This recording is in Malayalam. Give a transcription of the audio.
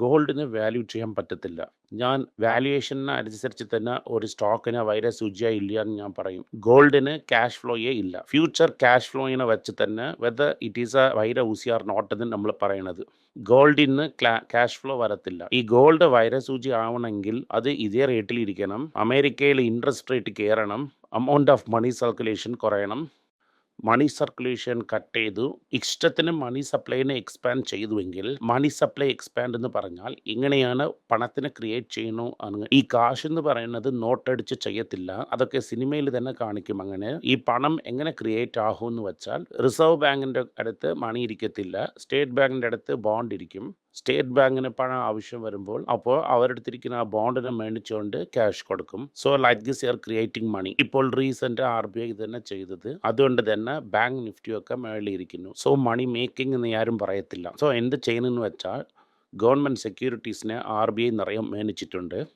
ഗോൾഡിന് വാല്യൂ ചെയ്യാൻ പറ്റത്തില്ല. ഞാൻ വാല്യുവേഷനുസരിച്ച് തന്നെ ഒരു സ്റ്റോക്കിന് വൈര സൂചിയ ഇല്ല എന്ന് ഞാൻ പറയും. ഗോൾഡിന് ക്യാഷ് ഫ്ലോയേ ഇല്ല. ഫ്യൂച്ചർ ക്യാഷ് ഫ്ലോയിനെ വെച്ച് തന്നെ whether it is a virus or not എന്ന് നമ്മൾ പറയണത്. ഗോൾഡിന് ക്യാഷ് ഫ്ലോ വരത്തില്ല. ഈ ഗോൾഡ് വൈരസൂചി ആവണമെങ്കിൽ അത് ഇതേ റേറ്റിൽ ഇരിക്കണം. അമേരിക്കയിൽ ഇൻട്രസ്റ്റ് റേറ്റ് കയറണം അമൗണ്ട് ഓഫ് മണി സർക്കുലേഷൻ കുറയണം. മണി സർക്കുലേഷൻ കട്ട് ചെയ്തു. ഇഷ്ടത്തിന് മണി സപ്ലൈനെ എക്സ്പാൻഡ് ചെയ്തുവെങ്കിൽ മണി സപ്ലൈ എക്സ്പാൻഡ് എന്ന് പറഞ്ഞാൽ ഇങ്ങനെയാണ് പണത്തിന് ക്രിയേറ്റ് ചെയ്യണു ആണ് ഈ കാശ് എന്ന് പറയുന്നത് നോട്ടടിച്ച് ചെയ്യത്തില്ല. അതൊക്കെ സിനിമയിൽ തന്നെ കാണിക്കും അങ്ങനെ. ഈ പണം എങ്ങനെ ക്രിയേറ്റ് ആകും എന്ന് വെച്ചാൽ റിസർവ് ബാങ്കിന്റെ അടുത്ത് മണി ഇരിക്കത്തില്ല. സ്റ്റേറ്റ് ബാങ്കിന്റെ അടുത്ത് ബോണ്ട് ഇരിക്കും. സ്റ്റേറ്റ് ബാങ്കിന് പണം ആവശ്യം വരുമ്പോൾ അപ്പോൾ അവരെടുത്തിരിക്കുന്ന ആ ബോണ്ടിനെ മേടിച്ചുകൊണ്ട് ക്യാഷ് കൊടുക്കും. So like this are creating money ഇപ്പോൾ റീസെന്റ് ആർ ബി ഐ തന്നെ ചെയ്തത്. അതുകൊണ്ട് തന്നെ ബാങ്ക് നിഫ്റ്റിയൊക്കെ മേളിയിരിക്കുന്നു സോ മണി മേക്കിംഗ് എന്ന് ആരും പറയത്തില്ല. സോ എന്ത് ചെയ്യുന്നതെന്ന് വെച്ചാൽ ഗവൺമെന്റ് സെക്യൂരിറ്റീസിനെ ആർ ബി ഐ നിറയെ മേടിച്ചിട്ടുണ്ട്